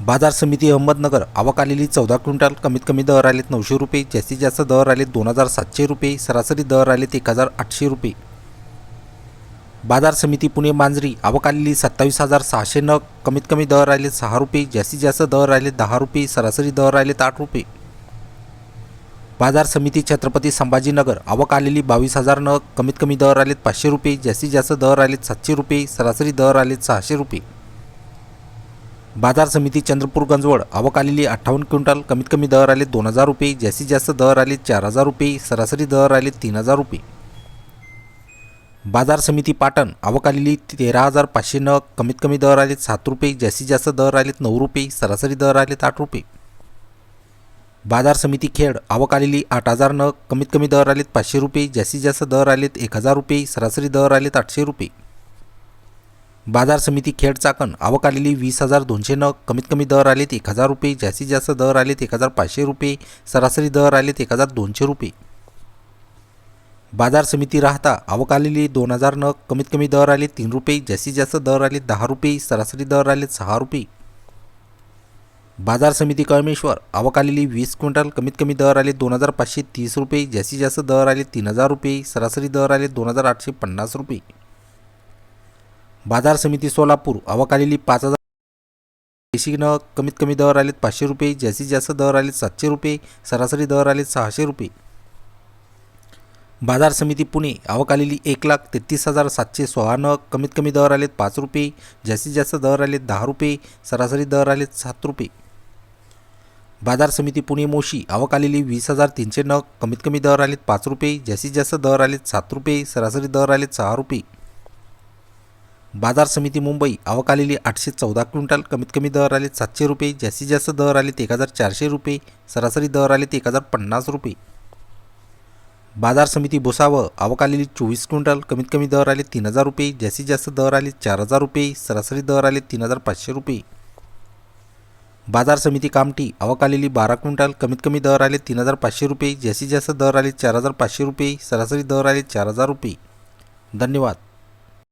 बाजार समिती अहमदनगर आवक आलेली चौदा क्विंटल कमीत कमी दर आलेत नऊशे रुपये जास्तीत जास्त दर आलेत दोन हजार सातशे रुपये सरासरी दर आलेत एक हजार आठशे रुपये. बाजार समिती पुणे मांजरी आवक आलेली सत्तावीस हजार सहाशे नग कमीत कमी दर आले सहा रुपये जास्तीत जास्त दर आले दहा रुपये सरासरी दर आलेत आठ रुपये. बाजार समिती छत्रपती संभाजीनगर आवक आलेली बावीस हजार नग कमीत कमी दर आलेत पाचशे रुपये जास्तीत जास्त दर आलेत सातशे रुपये सरासरी दर आलेत सहाशे रुपये. बाजार समिती चंद्रपूर गंजवड आवक आलेली अठ्ठावन्न क्विंटल कमीत कमी दर आले दोन हजार रुपये जास्तीत जास्त दर आलेत चार हजार रुपये सरासरी दर आले तीन हजार रुपये. बाजार समिती पाटण आवक आलेली तेरा हजार पाचशे नग कमीत कमी दर आलेत सात रुपये जास्तीत जास्त दर आलेत नऊ रुपये सरासरी दर आलेत आठ रुपये. बाजार समिती खेड आवक आलेली आठ हजार नग कमीत कमी दर आलेत पाचशे रुपये जास्तीत जास्त दर आलेत एक हजार रुपये सरासरी दर आलेत आठशे रुपये. बाजार समिती खेड चाकण. आवक आलेली वीस हजार दोनशे नग. कमीत कमी दर आलेत एक हजार रुपये. जास्तीत जास्त दर आलेत एक हजार पाचशे रुपये. सरासरी दर आलेत एक हजार दोनशे रुपये. बाजार समिती राहता आवक आलेली दोन हजार नग. कमीत कमी दर आले तीन रुपये. जास्तीत जास्त दर आले दहा रुपये. सरासरी दर आले सहा रुपये. बाजार समिती कळमेश्वर आवक आलेली वीस क्विंटल. कमीत कमी दर आले दोन हजार पाचशे तीस रुपये. जास्तीत जास्त दर आले तीन हजार रुपये. सरासरी दर आले दोन हजार आठशे पन्नास रुपये. बाजार समिती सोलापूर आवक पाच हजार. देशी नग कमीत कमी दर आलेत पाचशे रुपये जास्तीत जास्त दर आलेत सातशे रुपये सरासरी दर आलेत सहाशे रुपये. बाजार समिती पुणे आवक आलेली एक लाख तेहतीस हजार सातशे सोळा नग कमीत कमी दर आलेत पाच रुपये जास्तीत जास्त दर आलेत दहा रुपये सरासरी दर आलेत सात रुपये. बाजार समिती पुणे मोशी आवक आलेली वीस हजार तीनशे नग कमीत कमी दर आलेत पाच रुपये जास्तीत जास्त दर आलेत सात रुपये सरासरी दर आलेत सहा रुपये. बाजार समिती मुंबई आवक आलेली आठशे चौदा क्विंटल. कमीत कमी दर आले सातशे रुपये. जास्तीत जास्त दर आलेत एक हजार चारशे रुपये. सरासरी दर आलेत एक हजार पन्नास रुपये. बाजार समिती भुसावळ आवक आलेली चोवीस क्विंटल. कमीत कमी दर आले तीन हजार रुपये. जास्तीत जास्त दर आले चार हजार रुपये. सरासरी दर आले तीन हजार पाचशे रुपये. बाजार समिती कामठी आवक आलेली बारा क्विंटल. कमीत कमी दर आले तीन हजार पाचशे रुपये. जास्तीत जास्त दर आले चार हजार पाचशे रुपये. सरासरी दर आले चार हजार रुपये. धन्यवाद.